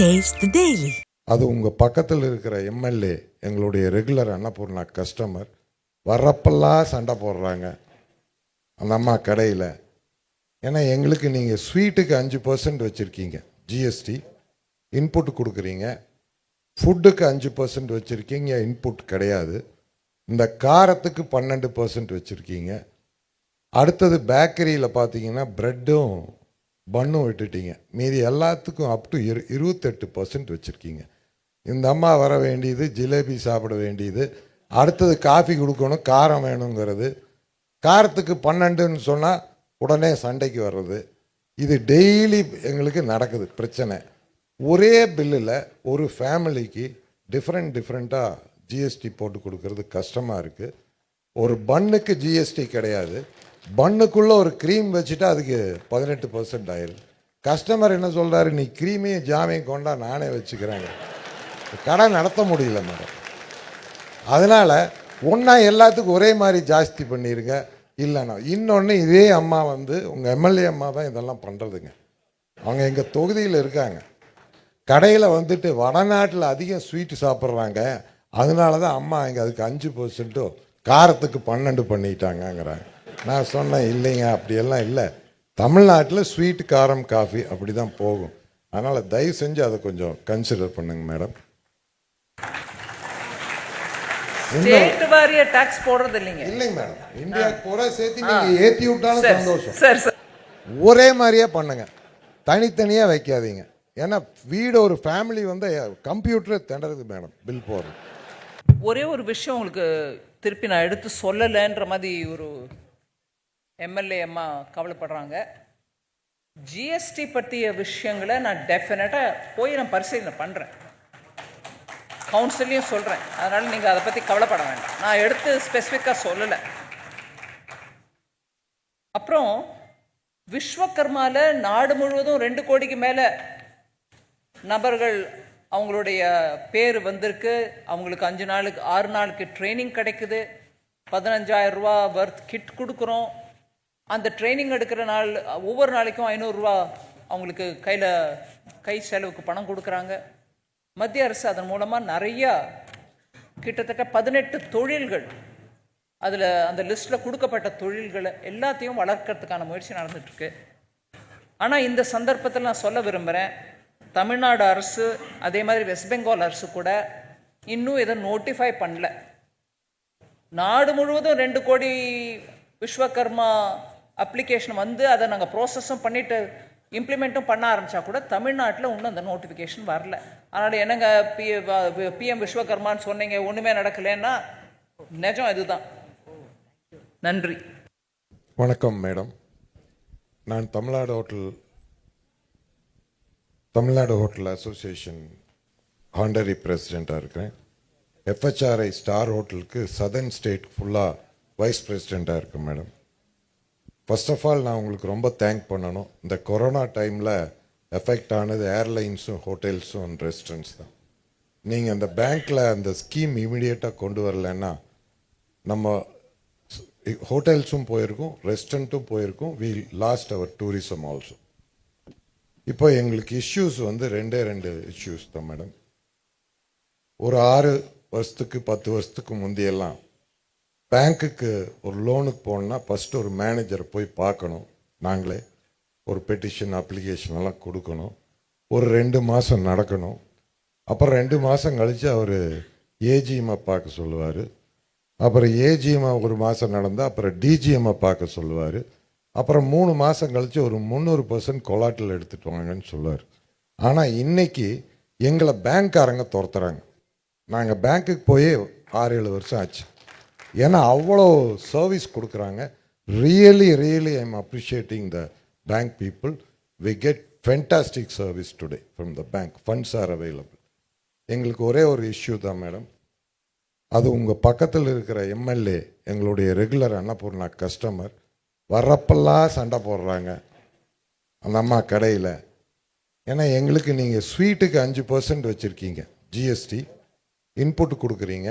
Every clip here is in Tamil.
டேஸ்ட் the அது உங்கள் பக்கத்தில் இருக்கிற எம்எல்ஏ எங்களுடைய ரெகுலர் அன்னபூர்ணா கஸ்டமர் வர்றப்பெல்லாம் சண்டை போடுறாங்க. அந்த அம்மா கடையில். ஏன்னா எங்களுக்கு நீங்கள் ஸ்வீட்டுக்கு அஞ்சு பர்சன்ட் வச்சுருக்கீங்க. ஜிஎஸ்டி இன்புட் கொடுக்குறீங்க. ஃபுட்டுக்கு அஞ்சு பர்சன்ட் வச்சுருக்கீங்க இன்புட் கிடையாது. இந்த காரத்துக்கு பன்னெண்டு பர்சன்ட் வச்சுருக்கீங்க. அடுத்தது பேக்கரியில் பார்த்தீங்கன்னா ப்ரெட்டும் பன்னும் விட்டுட்டீங்க. மீதி எல்லாத்துக்கும் அப் டு இரு இருபத்தெட்டு பர்சன்ட் வச்சுருக்கீங்க. இந்த அம்மா வர வேண்டியது ஜிலேபி சாப்பிட வேண்டியது அடுத்தது காஃபி கொடுக்கணும் காரம் வேணுங்கிறது. காரத்துக்கு பன்னெண்டுன்னு சொன்னால் உடனே சண்டைக்கு வர்றது. இது டெய்லி எங்களுக்கு நடக்குது பிரச்சனை. ஒரே பில்லில் ஒரு ஃபேமிலிக்கு டிஃப்ரெண்ட் டிஃப்ரெண்ட்டாக ஜிஎஸ்டி போட்டு கொடுக்கறது கஷ்டமாக இருக்குது ஒரு பன்னுக்கு ஜிஎஸ்டி கிடையாது. பன்னுக்குள்ளே ஒரு க்ரீம் வச்சுட்டா அதுக்கு பதினெட்டு பர்சன்ட் ஆயிடுது கஸ்டமர் என்ன சொல்கிறாரு நீ க்ரீமையும் ஜாமையும் கொண்டா நானே வச்சுக்கிறேங்க. கடை நடத்த முடியல மேடம். அதனால் ஒன்றா எல்லாத்துக்கும் ஒரே மாதிரி ஜாஸ்தி பண்ணிடுங்க இல்லைண்ணா இன்னொன்று இதே அம்மா வந்து உங்கள் எம்எல்ஏ அம்மா தான் இதெல்லாம் பண்ணுறதுங்க அவங்க எங்கள் தொகுதியில் இருக்காங்க. கடையில் வந்துட்டு வடநாட்டில் அதிகம் ஸ்வீட்டு சாப்பிட்றாங்க. அதனால தான் அம்மா இங்கே அதுக்கு அஞ்சு பர்சன்ட்டும் காரத்துக்கு பன்னெண்டு பண்ணிட்டாங்கங்கிறாங்க. நான் சொன்னேன் இல்லைங்க அப்படியெல்லாம் இல்லை. தமிழ்நாட்டில் ஸ்வீட் காரம் காஃபி அப்படி தான் போகும். அதனால் தயவு செஞ்சு அதை கொஞ்சம் கன்சிடர் பண்ணுங்க மேடம் ஸ்டேட் வாரிய டாக்ஸ் போடுறது இல்லைங்க. இல்லைங்க மேடம் இந்தியா பூரா சேர்த்து நீங்கள் ஏற்றி விட்டாலும் சந்தோஷம். சரி சரி. ஒரே மாதிரியே பண்ணுங்க. தனித்தனியாக வைக்காதீங்க. ஏன்னா வீடு ஒரு ஃபேமிலி வந்து கம்ப்யூட்டரே திணறுது மேடம் பில் போடுறது. ஒரே ஒரு விஷயம் உங்களுக்கு திருப்பி நான் எடுத்து சொல்லலைன்ற மாதிரி ஒரு எம்எல்ஏ அம்மா கவலைப்படுறாங்க. ஜிஎஸ்டி பற்றிய விஷயங்களை நான் டெஃபினட்டாக போய் நான் பரிசீலனை பண்ணுறேன் கவுன்சிலையும் சொல்கிறேன் அதனால் நீங்கள் அதை பற்றி கவலைப்பட வேண்டாம். நான் எடுத்து ஸ்பெசிஃபிக்காக சொல்லலை. அப்புறம் விஸ்வகர்மாவில் நாடு முழுவதும் ரெண்டு கோடிக்கு மேலே நபர்கள் அவங்களுடைய பேர் வந்திருக்கு. அவங்களுக்கு அஞ்சு நாளுக்கு ஆறு நாளுக்கு ட்ரைனிங் கிடைக்குது. பதினஞ்சாயிரம் ரூபா வர்த் கிட் கொடுக்குறோம். அந்த ட்ரைனிங் எடுக்கிற நாள் ஒவ்வொரு நாளைக்கும் ஐநூறுரூவா அவங்களுக்கு கையில் கை செலவுக்கு பணம் கொடுக்குறாங்க. மத்திய அரசு அதன் மூலமாக நிறையா கிட்டத்தட்ட பதினெட்டு தொழில்கள் அதில் அந்த லிஸ்ட்டில் கொடுக்கப்பட்ட தொழில்களை எல்லாத்தையும் வளர்க்கறதுக்கான முயற்சி நடந்துட்டுருக்கு. ஆனால் இந்த சந்தர்ப்பத்தில் நான் சொல்ல விரும்புகிறேன் தமிழ்நாடு அரசு அதே மாதிரி வெஸ்ட் பெங்கால் அரசு கூட இன்னும் இதை நோட்டிஃபை பண்ணல. நாடு முழுவதும் ரெண்டு கோடி விஸ்வகர்மா அப்ளிகேஷன் வந்து அதை நாங்கள் ப்ராசஸும் பண்ணிட்டு இம்ப்ளிமெண்ட்டும் பண்ண ஆரம்பித்தா கூட தமிழ்நாட்டில் இன்னும் அந்த நோட்டிஃபிகேஷன் வரல. அதனால் என்னங்க பி பிஎம் விஸ்வகர்மான்னு சொன்னீங்க ஒன்றுமே நடக்கலைன்னா நிஜம் இதுதான். நன்றி. வணக்கம் மேடம். நான் Tamil Nadu hotel Tamil Nadu hotel association honorary பிரசிடெண்ட்டாக இருக்கிறேன். எஃப்ஹெச்ஆர்ஐ ஸ்டார் ஹோட்டலுக்கு சதர்ன் ஸ்டேட் ஃபுல்லாக வைஸ் பிரசிடெண்ட்டாக இருக்கேன் மேடம். ஃபர்ஸ்ட் ஆஃப் ஆல் நான் உங்களுக்கு ரொம்ப தேங்க் பண்ணணும். இந்த கொரோனா டைமில் எஃபெக்ட் ஆனது ஏர்லைன்ஸும் ஹோட்டல்ஸும் அண்ட் ரெஸ்டாரண்ட்ஸ் தான். நீங்கள் அந்த பேங்க்கில் அந்த ஸ்கீம் இமீடியட்டாக கொண்டு வரலன்னா நம்ம ஹோட்டல்ஸும் போயிருக்கும் ரெஸ்டாரண்ட்டும் போயிருக்கும். We last our tourism also இப்போ எங்களுக்கு இஷ்யூஸ் வந்து ரெண்டே ரெண்டு இஷ்யூஸ் தான் மேடம் ஒரு ஆறு வருஷத்துக்கு பத்து வருஷத்துக்கு முந்தையெல்லாம் பேங்க்குக்கு ஒரு லோனுக்கு போகணுன்னா ஃபஸ்ட்டு ஒரு மேனேஜரை போய் பார்க்கணும். நாங்களே ஒரு பெட்டிஷன் அப்ளிகேஷன் எல்லாம் கொடுக்கணும். ஒரு ரெண்டு மாதம் நடக்கணும். அப்புறம் ரெண்டு மாதம் கழித்து அவர் ஏஜிஎம்மை பார்க்க சொல்லுவார். அப்புறம் ஏஜிஎம்ஐ ஒரு மாதம் நடந்தால் அப்புறம் டிஜிஎம்ஐ பார்க்க சொல்லுவார். அப்புறம் மூணு மாதம் கழித்து ஒரு முந்நூறு பர்சன்ட் கொலாட்டில் எடுத்துகிட்டு வாங்கன்னு சொல்லுவார். ஆனால் இன்றைக்கி எங்களை பேங்க்காரங்க துரத்துறாங்க. நாங்கள் பேங்க்குக்கு போய் ஆறு ஏழு வருஷம் ஆச்சு. ஏன்னா அவ்வளோ சர்வீஸ் கொடுக்குறாங்க. Really really I am appreciating the bank people we get fantastic service today from the bank funds are available எங்களுக்கு ஒரே ஒரு இஷ்யூ தான் மேடம் அது உங்கள் பக்கத்தில் இருக்கிற எம்எல்ஏ எங்களுடைய ரெகுலர் அன்னபூர்ணா கஸ்டமர் வர்றப்பெல்லாம் சண்டை போடுறாங்க. அந்த அம்மா கடையில். ஏன்னா எங்களுக்கு நீங்கள் ஸ்வீட்டுக்கு அஞ்சு பர்சன்ட் வச்சுருக்கீங்க. ஜிஎஸ்டி இன்புட் கொடுக்குறீங்க.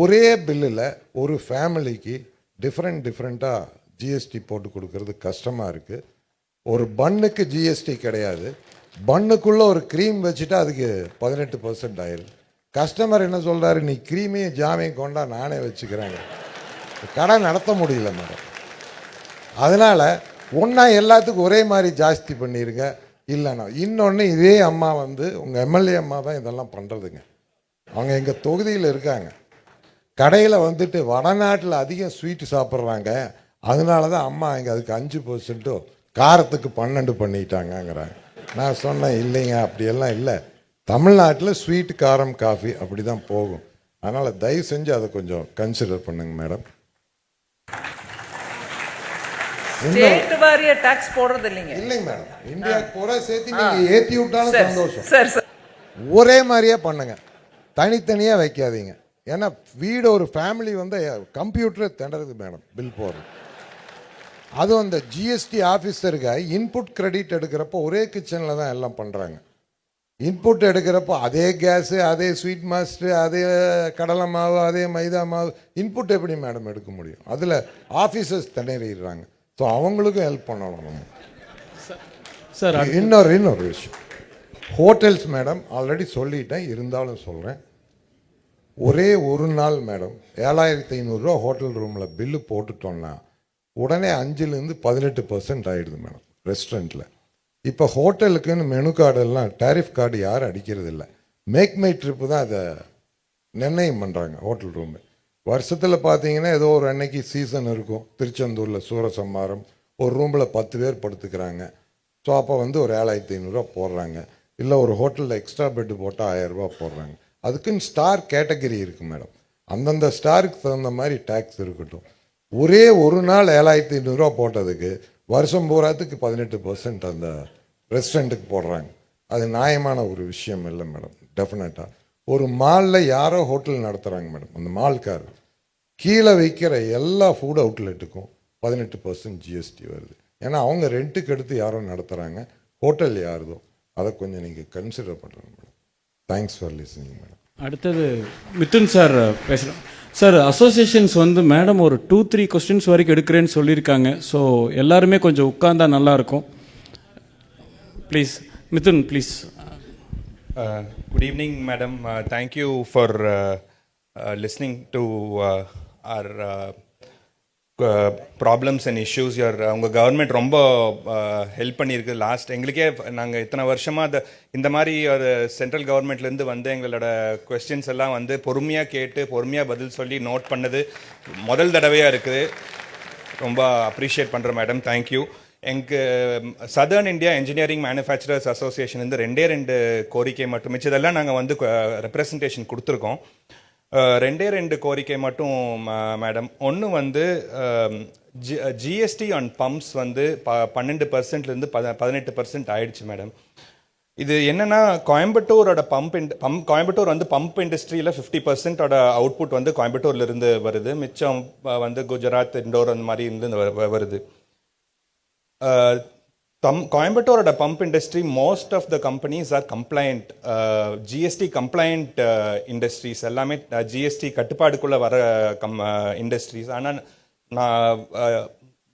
ஒரே பில்லில் ஒரு ஃபேமிலிக்கு டிஃப்ரெண்ட் டிஃப்ரெண்ட்டாக ஜிஎஸ்டி போட்டு கொடுக்கறது கஷ்டமாக இருக்குது ஒரு பன்னுக்கு ஜிஎஸ்டி கிடையாது. பன்னுக்குள்ளே ஒரு க்ரீம் வச்சுட்டா அதுக்கு பதினெட்டு பர்சன்ட் ஆயிடுது கஸ்டமர் என்ன சொல்கிறாரு நீ க்ரீமையும் ஜாமையும் கொண்டா நானே வச்சுக்கிறேங்க. கடை நடத்த முடியல மேடம். அதனால் ஒன்றா எல்லாத்துக்கும் ஒரே மாதிரி ஜாஸ்தி பண்ணிடுங்க இல்லைண்ணா இன்னொன்று இதே அம்மா வந்து உங்கள் எம்எல்ஏ அம்மா தான் இதெல்லாம் பண்ணுறதுங்க அவங்க எங்கள் தொகுதியில் இருக்காங்க. கடையில் வந்துட்டு வடநாட்டில் அதிகம் ஸ்வீட்டு சாப்பிட்றாங்க. அதனால தான் அம்மா இங்கே அதுக்கு அஞ்சு பர்சன்ட்டும் காரத்துக்கு பன்னெண்டு பண்ணிட்டாங்கங்கிறாங்க. நான் சொன்னேன் இல்லைங்க அப்படியெல்லாம் இல்லை. தமிழ்நாட்டில் ஸ்வீட் காரம் காஃபி அப்படி தான் போகும். அதனால் தயவு செஞ்சு அதை கொஞ்சம் கன்சிடர் பண்ணுங்க மேடம் டாக்ஸ் போடுறது இல்லைங்க. இல்லைங்க மேடம் இந்தியாவுக்கு பூரா சேர்த்து நீங்கள் ஏற்றி விட்டாலும் சந்தோஷம். ஒரே மாதிரியே பண்ணுங்க. தனித்தனியாக வைக்காதீங்க. ஏன்னா வீடு ஒரு ஃபேமிலி வந்து கம்ப்யூட்டரை திணறுது மேடம் பில் போடுறது. அதுவும் அந்த ஜிஎஸ்டி ஆஃபீஸருக்கு இன்புட் கிரெடிட் எடுக்கிறப்போ ஒரே கிச்சனில் தான் எல்லாம் பண்ணுறாங்க இன்புட் எடுக்கிறப்போ அதே கேஸு அதே ஸ்வீட் மாஸ்டர் அதே கடலை மாவு அதே மைதா மாவு இன்புட் எப்படி மேடம் எடுக்க முடியும்? அதில் ஆஃபீஸர்ஸ் திணறிடுறாங்க. ஸோ அவங்களுக்கும் ஹெல்ப் பண்ணணும் நம்ம. சார் இன்னொரு இன்னொரு விஷயம். ஹோட்டல்ஸ் மேடம் ஆல்ரெடி சொல்லிட்டேன் இருந்தாலும் சொல்கிறேன் ஒரே ஒரு நாள் மேடம் ஏழாயிரத்தி ஐநூறுரூவா ஹோட்டல் ரூமில் பில்லு போட்டுட்டோம்னா உடனே அஞ்சுலேருந்து பதினெட்டு பர்சன்ட் ஆகிடுது மேடம் ரெஸ்டாரண்ட்டில் இப்போ ஹோட்டலுக்குன்னு மெனு கார்டெல்லாம் டேரிஃப் கார்டு யாரும் அடிக்கிறது இல்லை. மேக் மை ட்ரிப்பு தான் அதை நிர்ணயம் பண்ணுறாங்க ஹோட்டல் ரூமு வருஷத்தில் பார்த்தீங்கன்னா ஏதோ ஒரு அன்னைக்கு சீசன் இருக்கும். திருச்செந்தூரில் சூரசம்மாரம் ஒரு ரூமில் பத்து பேர் படுத்துக்கிறாங்க. ஸோ அப்போ வந்து ஒரு ஏழாயிரத்தி ஐநூறுரூவா போடுறாங்க. இல்லை ஒரு ஹோட்டலில் எக்ஸ்ட்ரா பெட்டு போட்டால் ஆயிரரூபா போடுறாங்க. அதுக்குன்னு ஸ்டார் கேட்டகரி இருக்குது மேடம் அந்தந்த ஸ்டாருக்கு தகுந்த மாதிரி டேக்ஸ் இருக்கட்டும். ஒரே ஒரு நாள் ஏழாயிரத்தி ஐநூறுரூவா போட்டதுக்கு வருஷம் பூராத்துக்கு பதினெட்டு பர்சன்ட் அந்த ரெஸ்டாரண்ட்டுக்கு போடுறாங்க. அது நியாயமான ஒரு விஷயம் இல்லை மேடம் டெஃபினட்டாக ஒரு மாலில் யாரோ ஹோட்டல் நடத்துகிறாங்க மேடம் அந்த மால்கார் கீழே வைக்கிற எல்லா ஃபுட் அவுட்லெட்டுக்கும் பதினெட்டு பர்சன்ட் ஜிஎஸ்டி வருது. ஏன்னா அவங்க ரெண்ட்டுக்கு எடுத்து யாரோ நடத்துகிறாங்க ஹோட்டல் யாருதோ. அதை கொஞ்சம் நீங்கள் கன்சிடர் பண்ணுறாங்க தேங்க்ஸ் ஃபார் லிசனிங் மேடம் அடுத்தது மிதுன் சார் பேசுகிறோம் சார் அசோசியேஷன்ஸ் வந்து மேடம் ஒரு டூ த்ரீ கொஸ்டின்ஸ் வரைக்கும் எடுக்கிறேன்னு சொல்லியிருக்காங்க. ஸோ எல்லாருமே கொஞ்சம் உட்கார்ந்தா நல்லா இருக்கும் please Mithun please Uh, Good evening, madam. Uh, Thank you for problems and issues to உங்கள் கவர்மெண்ட் ரொம்ப uh, ஹெல்ப் பண்ணியிருக்கு. லாஸ்ட் எங்களுக்கே நாங்கள் இத்தனை வருஷமாக அதை இந்த மாதிரி ஒரு சென்ட்ரல் கவர்மெண்ட்லேருந்து வந்து எங்களோட கொஸ்டின்ஸ் எல்லாம் வந்து பொறுமையாக கேட்டு பொறுமையாக பதில் சொல்லி நோட் பண்ணது முதல் தடவையாக இருக்குது. ரொம்ப அப்ரிஷியேட் பண்ணுறோம் மேடம் தேங்க்யூ எங்கு southern India engineering manufacturers association வந்து ரெண்டே ரெண்டு கோரிக்கை மட்டும் மிச்சதெல்லாம் நாங்கள் வந்து uh, ரெப்ரசன்டேஷன் கொடுத்துருக்கோம். ரெண்டே ரெண்டு கோரிக்கை மட்டும் மேடம் ஒன்று வந்து ஜிஎஸ்டி ஆன் பம்ப்ஸ் வந்து ப பன்னெண்டு பர்சன்ட்லேருந்து பத பதினெட்டு பர்சன்ட் ஆயிடுச்சு மேடம் இது என்னென்னா கோயம்புத்தூரோட பம்ப் பம்ப் கோயம்புத்தூர் வந்து பம்ப் இண்டஸ்ட்ரியில் ஃபிஃப்டி பர்சன்டோட அவுட்புட் வந்து கோயம்புத்தூர்லேருந்து வருது. மிச்சம் வந்து குஜராத் இண்டோர் அந்த மாதிரி இருந்து வருது. Uh, தம் கோயம்புத்தூரோட pump industry most of the companies are complained GST complained industries எல்லாமே uh, ஜிஎஸ்டி கட்டுப்பாடுக்குள்ளே வர கம் இண்டஸ்ட்ரீஸ் ஆனால் நான்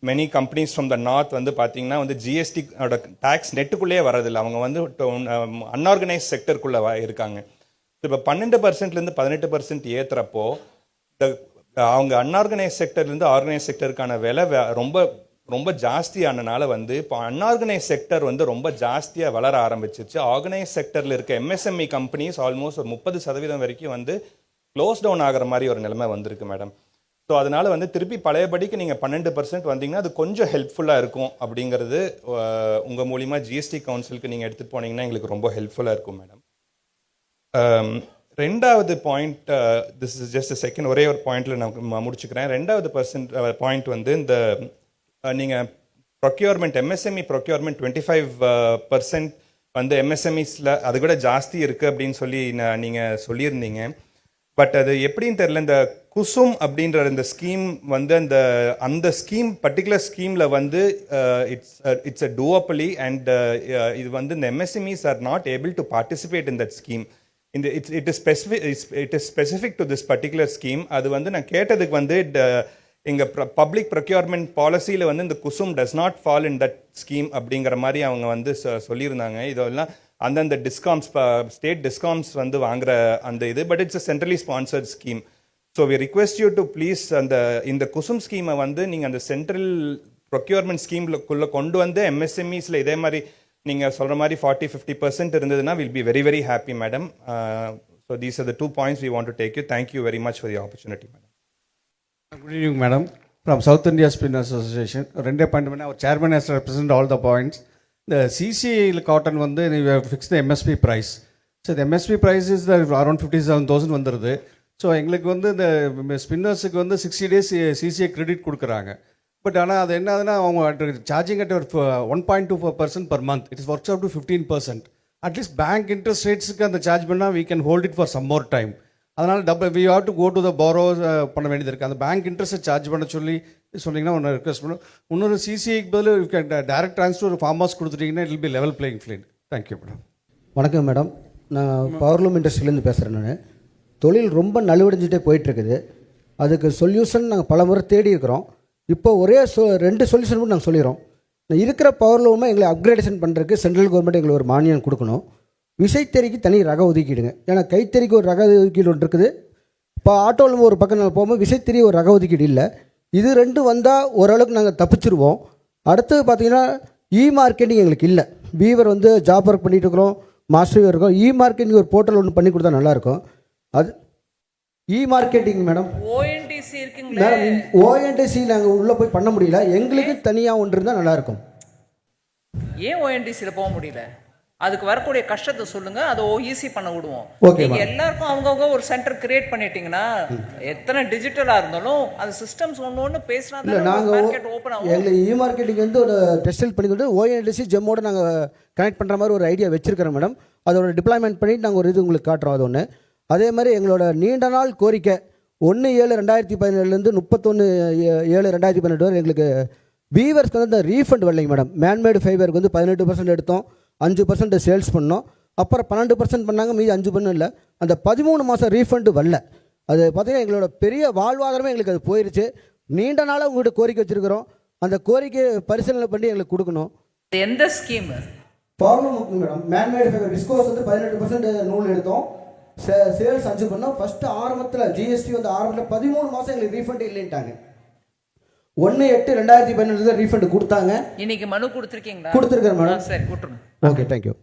many companies from the north வந்து பார்த்தீங்கன்னா வந்து ஜிஎஸ்டியோட டேக்ஸ் நெட்டுக்குள்ளேயே வரதில்லை அவங்க வந்து அன்ஆர்கனைஸ் செக்டருக்குள்ளே um, இருக்காங்க. இப்போ பன்னெண்டு பர்சன்ட்லேருந்து பதினெட்டு பர்சன்ட் ஏற்றுறப்போ அவங்க அன்ஆர்கனைஸ் செக்டர்லேருந்து ஆர்கனைஸ் செக்டருக்கான விலை ரொம்ப ரொம்ப ஜாஸ்தியானனால வந்து இப்போ அன்ஆர்கனைஸ் செக்டர் வந்து ரொம்ப ஜாஸ்தியாக வளர ஆரம்பிச்சிருச்சு. ஆர்கனைஸ் செக்டரில் இருக்க எம்எஸ்எம்இ கம்பெனிஸ் ஆல்மோஸ்ட் ஒரு முப்பது சதவீதம் வரைக்கும் வந்து க்ளோஸ் டவுன் ஆகிற மாதிரி ஒரு நிலைமை வந்திருக்கு மேடம் ஸோ அதனால் வந்து திருப்பி பழையபடிக்கு நீங்கள் பன்னெண்டு பர்சன்ட் வந்தீங்கன்னா அது கொஞ்சம் ஹெல்ப்ஃபுல்லாக இருக்கும் அப்படிங்கிறது உங்கள் மூலிமா ஜிஎஸ்டி கவுன்சிலுக்கு நீங்கள் எடுத்துகிட்டு போனீங்கன்னா எங்களுக்கு ரொம்ப ஹெல்ப்ஃபுல்லாக இருக்கும் மேடம் ரெண்டாவது point this is just second ஒரே ஒரு பாயிண்ட்டில் நான் முடிச்சுக்கிறேன். ரெண்டாவது பர்சன்ட் பாயிண்ட் வந்து இந்த நீங்கள் procurement MSME procurement twenty five percent வந்து எம்எஸ்எம்இஸில் அது கூட ஜாஸ்தி இருக்குது அப்படின்னு சொல்லி நான் நீங்கள் சொல்லியிருந்தீங்க. பட் அது எப்படின்னு தெரியல இந்த குசும் அப்படின்ற இந்த ஸ்கீம் வந்து அந்த அந்த ஸ்கீம் பர்டிகுலர் ஸ்கீமில் வந்து it's it's a duopoly and இது வந்து இந்த MSMEs are not able to participate in that scheme இந்த it's it is specific it is specific to this particular scheme அது வந்து நான் கேட்டதுக்கு வந்து இங்கே எங்க பப்ளிக் ப்ரொக்யூர்மெண்ட் பாலிசியில் வந்து இந்த Kusum does not fall in that scheme அப்படிங்கிற மாதிரி அவங்க வந்து சொல்லியிருந்தாங்க. இதெல்லாம் அந்தந்த டிஸ்காம்ஸ் ஸ்டேட் டிஸ்காம்ஸ் வந்து வாங்குற அந்த இது but it's a centrally sponsored scheme so we request you to please அந்த இந்த குசும் ஸ்கீமை வந்து நீங்கள் அந்த சென்ட்ரல் ப்ரொக்யூர்மெண்ட் ஸ்கீம்குள்ளே கொண்டு வந்து எம்எஸ்எம்இஸில் இதே மாதிரி நீங்கள் சொல்கிற மாதிரி ஃபார்ட்டி ஃபிஃப்டி பர்சன்ட் இருந்ததுன்னா will be very very happy madam so these are the two points we want to take you thank you very much for the opportunity madam Good evening, madam. From South India Spin Association, ரெண்டே பாயிண்ட் பண்ணி our chairman has represent all the points இந்த சிசிஐயில் காட்டன் வந்து fix the MSP price so இந்த MSP price is the around fifty seven thousand வந்துடுது ஸோ எங்களுக்கு வந்து இந்த ஸ்பின்னர்ஸுக்கு வந்து சிக்ஸ்டி டேஸ் சிசிஐ கிரெடிட் கொடுக்குறாங்க. பட் ஆனால் அது என்ன ஆகுதுன்னா அவங்க charging at one point two four percent per month it's works up to fifteen percent at least bank interest ரேட்ஸுக்கு அந்த சார்ஜ் பண்ணால் we can hold it for some more time அதனால் double we have to go to the borrow பண்ண வேண்டியது இருக்குது அந்த பேங்க் இன்ட்ரெஸ்ட்டை சார்ஜ் பண்ண சொல்லி சொன்னீங்கன்னா ஒன்று ரிக்வஸ்ட் பண்ணும் இன்னொரு சிசிஐக்கு பதில் டேரக்ட் ட்ரான்ஸ்ஃபர் ஹவுஸ் கொடுத்துட்டீங்கன்னா will be level playing field thank you madam வணக்கம் மேடம் நான் பவர்லூம் இண்டஸ்ட்ரியிலேருந்து பேசுகிறேன் நான். தொழில் ரொம்ப நலிவடைஞ்சிட்டே போயிட்டுருக்குது. அதுக்கு சொல்யூஷன் நாங்கள் பல முறை தேடி இருக்கிறோம். இப்போ ஒரே சொ ரெண்டு சொல்யூஷன் மட்டும் நாங்கள் சொல்லிடுறோம். இருக்கிற இருக்கிற பவர்லூமை எங்களை அப்கிரேடேஷன் பண்ணுறதுக்கு சென்ட்ரல் கவர்மெண்ட் எங்களுக்கு ஒரு மானியம் கொடுக்கணும். விசைத்தறிக்கு தனி ரக ஒதுக்கீடுங்க. ஏன்னா கைத்தறிக்கு ஒரு ரக ஒதுக்கீடு ஒன்று இருக்குது. இப்போ ஆட்டோவில் ஒரு பக்கம் நாங்கள் போகும்போது விசைத்தறி ஒரு ரக ஒதுக்கீடு இல்லை. இது ரெண்டும் வந்தால் ஓரளவுக்கு நாங்கள் தப்பிச்சிருவோம். அடுத்தது பார்த்தீங்கன்னா இ மார்க்கெட்டிங் எங்களுக்கு இல்லை. பீவர் வந்து ஜாப் ஒர்க் பண்ணிட்டு இருக்கிறோம். மாஸ்டர் வீவர் இருக்கோம். இ மார்க்கெட்டிங் ஒரு போர்ட்டல் ஒன்று பண்ணி கொடுத்தா நல்லாயிருக்கும் அது இ மார்க்கெட்டிங் மேடம் ஓஎன்டிசி இருக்குங்களே. மேடம் ஓஎன்டிசி நாங்கள் உள்ளே போய் பண்ண முடியல. எங்களுக்கு தனியாக ஒன்று இருந்தால் நல்லாயிருக்கும் ஏன் ஓஎன்டிசியில் போக முடியல? அதுக்கு வரக்கூடிய கஷ்டத்தை சொல்லுங்க அதை ஈஸி பண்ண விடுவோம். நீங்க எல்லாருக்கும் அவங்கவுங்க ஒரு சென்டர் கிரியேட் பண்ணிட்டீங்கன்னா எத்தனை டிஜிட்டலா இருந்தாலும் அது சிஸ்டம்ஸ் ஒன்று ஒன்று பேசினா நாங்கள் மார்க்கெட் ஓப்பன் ஆகும். எங்களுக்கு இ மார்க்கெட்டிங் வந்து ஒரு டெஸ்டல் பண்ணி கொண்டு ஓஎன்டிசி ஜெம்மோட நாங்கள் கனெக்ட் பண்ணுற மாதிரி ஒரு ஐடியா வச்சிருக்கிறோம் மேடம் அதோட டிப்ளாய்மெண்ட் பண்ணிட்டு நாங்கள் ஒரு இது உங்களுக்கு காட்டுறோம் அது ஒன்று அதே மாதிரி எங்களோட நீண்ட நாள் கோரிக்கை ஒன்று ஏழு ரெண்டாயிரத்தி பதினேழுலேருந்து முப்பத்தொன்று ஏழு ரெண்டாயிரத்தி பதினெட்டு வரை எங்களுக்கு வீவர்ஸ்க்கு வந்து ரீஃபண்ட் வரலைங்க மேடம் மேன்மேடு ஃபைபருக்கு வந்து பதினெட்டு பர்சன்ட் எடுத்தோம். அஞ்சு பர்சன்ட் சேல்ஸ் பண்ணோம். அப்புறம் பன்னெண்டு பர்சன்ட் பண்ணாங்க மீதி அஞ்சு பண்ண இல்லை. அந்த பதிமூணு மாதம் ரீஃபண்டு வரல. அது பார்த்தீங்கன்னா எங்களோட பெரிய வாழ்வாதாரமே எங்களுக்கு அது போயிருச்சு. நீண்ட நாளாக உங்கள்கிட்ட கோரிக்கை வச்சுருக்கிறோம். அந்த கோரிக்கையை பரிசீலனை பண்ணி எங்களுக்கு கொடுக்கணும். எந்த scheme problem madam. Manmade viscose வந்து பதினெட்டு பர்சன்ட் நூல் எடுத்தோம். சேல்ஸ் அஞ்சு பண்ணோம். ஃபஸ்ட்டு ஆரம்பத்தில் ஜிஎஸ்டி வந்து ஆரம்பத்தில் பதிமூணு மாதம் எங்களுக்கு ரீஃபண்ட் இல்லைன்ட்டாங்க. ஒன்று எட்டு ரெண்டாயிரத்தி பதினெட்டு ரீஃபண்ட் கொடுத்தாங்க. இன்னைக்கு மனு கொடுத்துருக்கீங்களா? கொடுத்துருக்கேன் மேடம். சரி கொடுத்துருங்க ஓகே தேங்க்யூ